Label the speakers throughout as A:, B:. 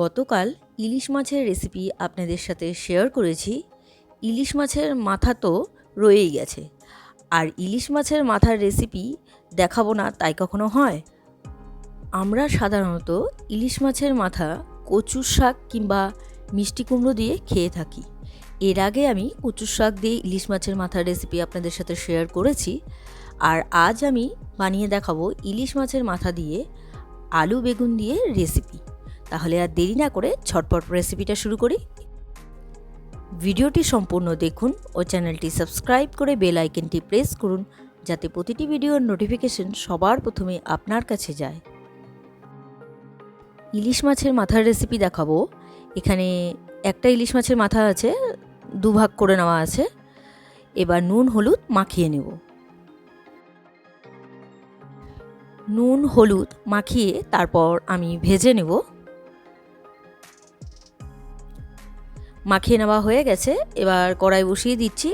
A: গতকাল ইলিশ মাছের রেসিপি আপনাদের সাথে শেয়ার করেছি। ইলিশ মাছের মাথা তো রয়েই গেছে। আর ইলিশ মাছের মাথার রেসিপি দেখাবো না, তাই কখনো হয়? আমরা সাধারণত ইলিশ মাছের মাথা কচুর শাক কিংবা মিষ্টি কুমড়ো দিয়ে খেয়ে থাকি। এর আগে আমি কচুর শাক দিয়ে ইলিশ মাছের মাথার রেসিপি আপনাদের সাথে শেয়ার করেছি। আর আজ আমি বানিয়ে দেখাবো ইলিশ মাছের মাথা দিয়ে আলু বেগুন দিয়ে রেসিপি তাহলে আর দেরি না করে ছটপট রেসিপিটা শুরু করি। ভিডিওটি সম্পূর্ণ দেখুন ও চ্যানেলটি সাবস্ক্রাইব করে বেল আইকনটি প্রেস করুন, যাতে প্রতিটি ভিডিওর নোটিফিকেশন সবার প্রথমে আপনার কাছে যায়। ইলিশ মাছের মাথার রেসিপি দেখাবো। এখানে একটা ইলিশ মাছের মাথা আছে, দুভাগ করে নেওয়া আছে। এবার নুন, হলুদ মাখিয়ে নেব। নুন, হলুদ মাখিয়ে তারপর আমি ভেজে নেব। মাখিয়ে নেওয়া হয়ে গেছে। এবার কড়াই বসিয়ে দিচ্ছি।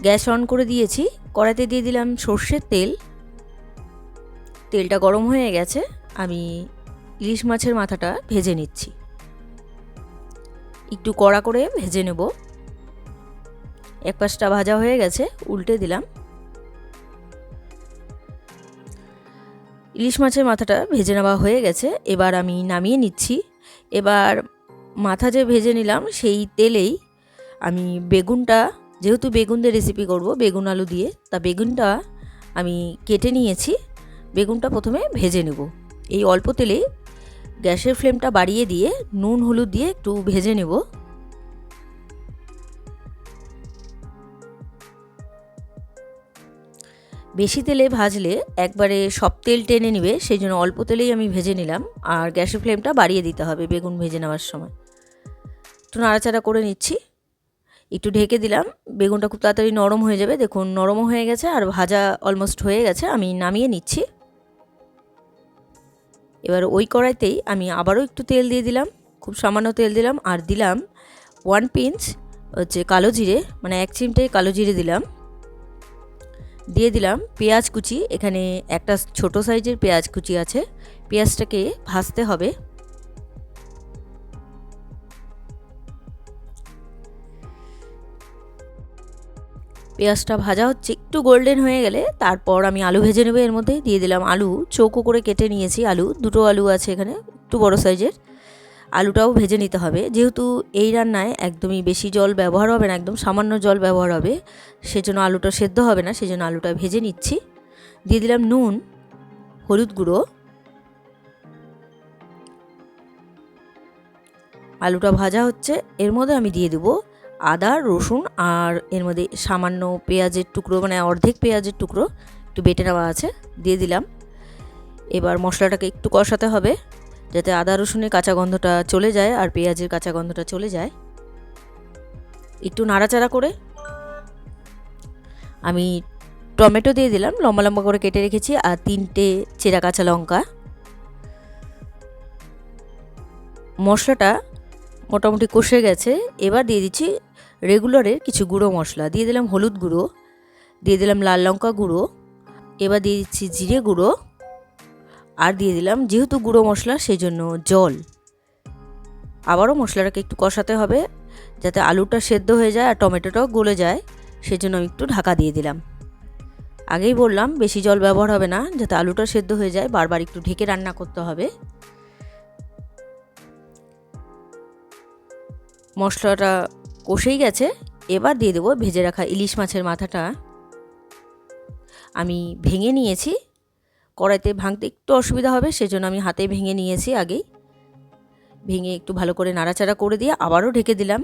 A: গ্যাস অন করে দিয়েছি। কড়াইতে দিয়ে দিলাম সর্ষের তেল। তেলটা গরম হয়ে গেছে। আমি ইলিশ মাছের মাথাটা ভেজে নিচ্ছি। একটু কড়া করে ভেজে নেব। এক পাশটা ভাজা হয়ে গেছে, উল্টে দিলাম। ইলিশ মাছের মাথাটা ভেজে নেওয়া হয়ে গেছে। এবার আমি নামিয়ে নিচ্ছি। এবার মাথা যে ভেজে নিলাম, সেই তেলেই আমি বেগুনটা, যেহেতু বেগুন দিয়ে রেসিপি করব, বেগুন আলু দিয়ে, তা বেগুনটা আমি কেটে নিয়েছি। বেগুনটা প্রথমে ভেজে নেব। এই অল্প তেলে গ্যাসের ফ্লেমটা বাড়িয়ে দিয়ে, নুন, হলুদ দিয়ে একটু ভেজে নেব। বেশি তেলে ভাজলে একবারে সব তেল টেনে নেবে, সেই জন্য অল্প তেলেই আমি ভেজে নিলাম। আর গ্যাসের ফ্লেমটা বাড়িয়ে দিতে হবে বেগুন ভেজে নেওয়ার সময়। একটু নাড়াচাড়া করে নিচ্ছি। একটু ঢেকে দিলাম। বেগুনটা খুব তাড়াতাড়ি নরম হয়ে যাবে। দেখুন, নরমও হয়ে গেছে আর ভাজা অলমোস্ট হয়ে গেছে। আমি নামিয়ে নিচ্ছি। এবার ওই কড়াইতেই আমি আবারও একটু তেল দিয়ে দিলাম। খুব সামান্য তেল দিলাম আর দিলাম ওয়ান পিঞ্চ হচ্ছে কালো জিরে মানে এক চিমটে কালো জিরে দিলাম। দিয়ে দিলাম পেঁয়াজ কুচি। এখানে একটা ছোট সাইজের পেঁয়াজ কুচি আছে। পেঁয়াজটাকে ভাজতে হবে। পেঁয়াজটা ভাজা হচ্ছে, একটু গোল্ডেন হয়ে গেলে তারপর আমি আলু ভেজে নেব। এর মধ্যে দিয়ে দিলাম আলু, চৌকো করে কেটে নিয়েছি আলু, দুটো আলু আছে এখানে, একটু বড় সাইজের। আলুটাও ভেজে নিতে হবে। যেহেতু এই রান্নায় একদমই বেশি জল ব্যবহার হবে না, একদম সামান্য জল ব্যবহার হবে, সেজন্য আলুটা সেদ্ধ হবে না, সেজন্য আলুটা ভেজে নিচ্ছি। দিয়ে দিলাম নুন, হলুদ গুঁড়ো। আলুটা ভাজা হচ্ছে, এর মধ্যে আমি দিয়ে দেবো আদা, রসুন আর এর মধ্যে সামান্য পেঁয়াজের টুকরো মানে অর্ধেক পেঁয়াজের টুকরো একটু বেটে নেওয়া আছে, দিয়ে দিলাম। এবার মশলাটাকে একটু কষাতে হবে, যাতে আদা, রসুনের কাঁচা গন্ধটা চলে যায় আর পেঁয়াজের কাঁচা গন্ধটা চলে যায়। একটু নাড়াচাড়া করে আমি টমেটো দিয়ে দিলাম লম্বা লম্বা করে কেটে রেখেছি আর তিনটে চেরা কাঁচা লঙ্কা। মশলাটা মোটামুটি কষে গেছে, এবার দিয়ে দিচ্ছি রেগুলারের কিছু গুঁড়ো মশলা, দিয়ে দিলাম হলুদ গুঁড়ো, দিয়ে দিলাম লাল লঙ্কা গুঁড়ো, এবার দিয়ে দিচ্ছি জিরে গুঁড়ো, আর দিয়ে দিলাম যেহেতু গুঁড়ো মশলা সেই জন্য জল। আবারও মশলাটাকে একটু কষাতে হবে যাতে আলুটা সেদ্ধ হয়ে যায় আর টমেটোটাও গলে যায়, সেজন্য আমি একটু ঢাকা দিয়ে দিলাম। আগেই বললাম বেশি জল ব্যবহার হবে না, যাতে আলুটা সেদ্ধ হয়ে যায়, বারবার একটু ঢেকে রান্না করতে হবে। মশলাটা কষেই গেছে, এবার দিয়ে দেবো ভেজে রাখা ইলিশ মাছের মাথাটা। আমি ভেঙে নিয়েছি, কড়াইতে ভাঙতে একটু অসুবিধা হবে, সেজন্য আমি হাতে ভেঙে নিয়েছি আগেই। ভেঙে একটু ভালো করে নাড়াচাড়া করে দিয়ে আবারও ঢেকে দিলাম।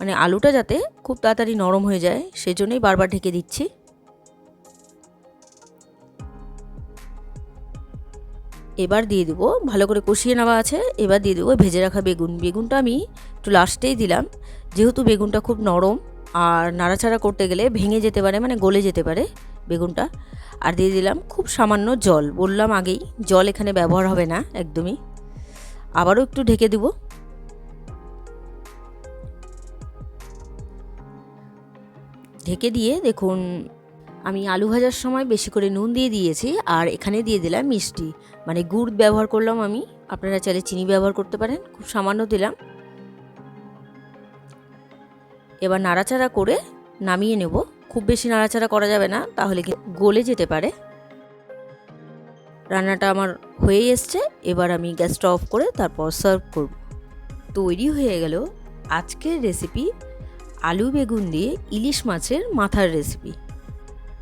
A: মানে আলুটা যাতে খুব তাড়াতাড়ি নরম হয়ে যায়, সেজন্যই বারবার ঢেকে দিচ্ছি। এবার দিয়ে দেবো, ভালো করে কষিয়ে নেওয়া আছে, এবার দিয়ে দেবো ভেজে রাখা বেগুন। বেগুনটা আমি একটু লাস্টেই দিলাম। যেহেতু বেগুনটা খুব নরম, আর নাড়াচাড়া করতে গেলে ভেঙে যেতে পারে মানে গলে যেতে পারে বেগুনটা। আর দিয়ে দিলাম খুব সামান্য জল, বললাম আগেই জল এখানে ব্যবহার হবে না একদমই। আবারও একটু ঢেকে দেব। ঢেকে দিয়ে দেখুন আমি আলু ভাজার সময় বেশি করে নুন দিয়ে দিয়েছি আর এখানে দিয়ে দিলাম মিষ্টি। মানে গুড় ব্যবহার করলাম আমি। আপনারা চাইলে চিনি ব্যবহার করতে পারেন। খুব সামান্য দিলাম। এবার নাড়াচাড়া করে নামিয়ে নেব। খুব বেশি নাড়াচাড়া করা যাবে না, তাহলে গলে যেতে পারে। রান্নাটা আমার হয়ে এসছে। এবার আমি গ্যাসটা অফ করে তারপর সার্ভ করব। তৈরি হয়ে গেল আজকের রেসিপি আলু বেগুন দিয়ে ইলিশ মাছের মাথার রেসিপি।